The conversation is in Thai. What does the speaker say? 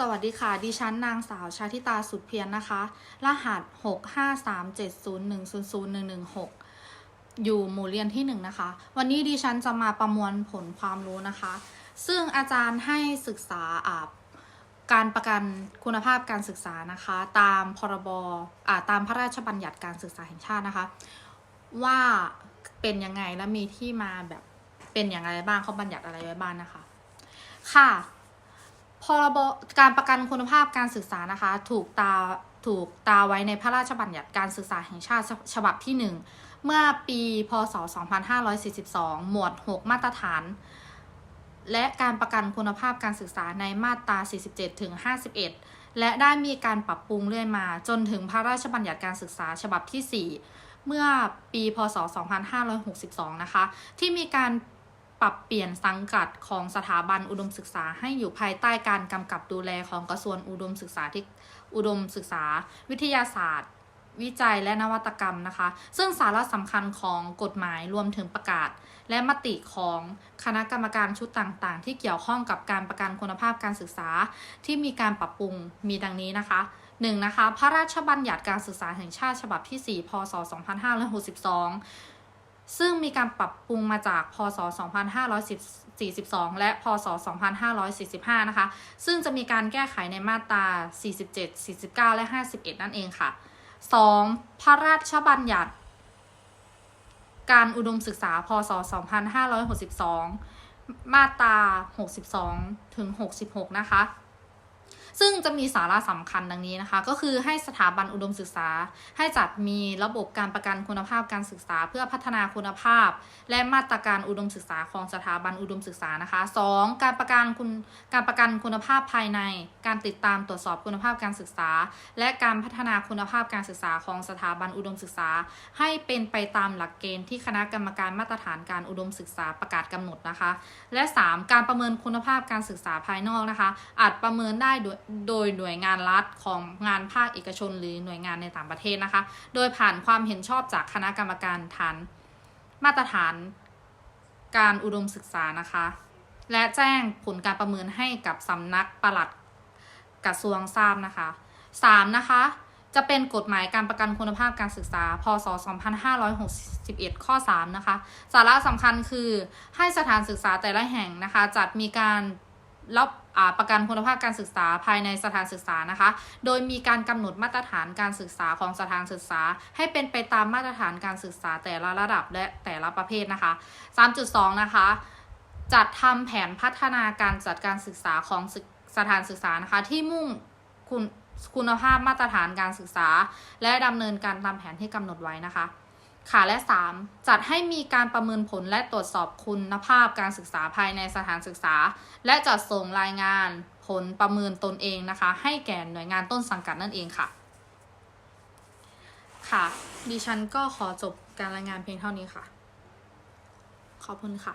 สวัสดีค่ะ ดิฉันนางสาวชาทิตาสุดเพียรนะคะ รหัส 65370101116 อยู่หมู่เรียนที่ 1 นะคะ วันนี้ดิฉันจะมาประมวลผลความรู้นะคะ ซึ่งอาจารย์ให้ศึกษาการประกันคุณภาพการศึกษานะคะ ตามพรบาตามพระราชบัญญัติการศึกษาแห่งชาตินะคะ ว่าเป็นยังไงและมีที่มาแบบเป็นอย่างไรบ้างเขาบัญญัติอะไรไว้บ้างนะคะ ค่ะ พรบการประกันคุณภาพการศึกษานะคะ ถูกตาถูกตาไว้ในพระราชบัญญัติการศึกษาแห่งชาติฉบับที่ 1 เมื่อปีพศ 2542 หมวด 6 มาตรฐาน และการประกันคุณภาพการศึกษาในมาตรา 47 ถึง 51 และได้มีการปรับปรุงเรื่อยมาจนถึงพระราชบัญญัติการศึกษาฉบับที่ 4 เมื่อปีพศ 2562 นะคะ ที่มีการ ปรับเปลี่ยนสังกัดของสถาบันอุดมศึกษาให้อยู่ภายใต้การกำกับดูแลของกระทรวงอุดมศึกษาที่อุดมศึกษา วิทยาศาสตร์ วิจัยและนวัตกรรมนะคะ ซึ่งสาระสำคัญของกฎหมายรวมถึงประกาศ และมติของคณะกรรมการชุดต่างๆ ที่เกี่ยวข้องกับการประกันคุณภาพการศึกษา ที่มีการปรับปรุงมีดังนี้นะคะ 1. นะคะ พระราชบัญญัติการศึกษาแห่งชาติฉบับที่ 4 พศ 2562 ซึ่งมีการปรับปรุงมาจากพศ 2542 และพศ 2545 นะคะ ซึ่งจะมีการแก้ไขในมาตรา 47 49 และ 51 นั่นเองค่ะ 2. พระราชบัญญัติ การอุดมศึกษา พศ 2562 มาตรา 62 ถึง 66 นะคะ ซึ่งจะมีสาระสำคัญดังนี้นะคะ ก็คือให้สถาบันอุดมศึกษา ให้จัดมีระบบการประกันคุณภาพการศึกษา เพื่อพัฒนาคุณภาพ และมาตรการอุดมศึกษาของสถาบันอุดมศึกษานะคะ 2. การประกันคุณการประกันคุณภาพภายใน การติดตามตรวจสอบคุณภาพการศึกษา และการพัฒนาคุณภาพการศึกษาของสถาบันอุดมศึกษา ให้เป็นไปตามหลักเกณฑ์ที่คณะกรรมการมาตรฐานการอุดมศึกษาประกาศกำหนดนะคะ และ 3. การประเมินคุณภาพการศึกษาภายนอกนะคะ อาจประเมินได้โดยโดยหน่วยงานรัฐของงานภาคเอกชนหรือหน่วยงานในต่างประเทศนะคะ โดยผ่านความเห็นชอบจากคณะกรรมการฐาน มาตรฐานการอุดมศึกษานะคะ และแจ้งผลการประเมินให้กับสำนักปลัดกระทรวงทราบนะคะ 3. นะคะ จะเป็นกฎหมายการประกันคุณภาพการศึกษา พศ 2561 ข้อ 3 นะคะ สาระสำคัญคือให้สถานศึกษาแต่ละแห่งนะคะ จัดมีการ รับประกันคุณภาพการศึกษาภายในสถานศึกษานะคะ โดยมีการกำหนดมาตรฐานการศึกษาของสถานศึกษา ให้เป็นไปตามมาตรฐานการศึกษาแต่ละระดับและแต่ละประเภทนะคะ 3.2 นะคะ จัดทำแผนพัฒนาการจัดการศึกษาของสถานศึกษานะคะ ที่มุ่งคุณคุณภาพมาตรฐานการศึกษา และดำเนินการตามแผนที่กำหนดไว้นะคะ ค่ะและ 3. จัดให้มีการประเมินผลและตรวจสอบคุณภาพการศึกษาภายในสถานศึกษา และจัดส่งรายงานผลประเมินตนเองนะคะ ให้แก่หน่วยงานต้นสังกัดนั่นเองค่ะ ค่ะ ดิฉันก็ขอจบการรายงานเพียงเท่านี้ค่ะ ขอบคุณค่ะ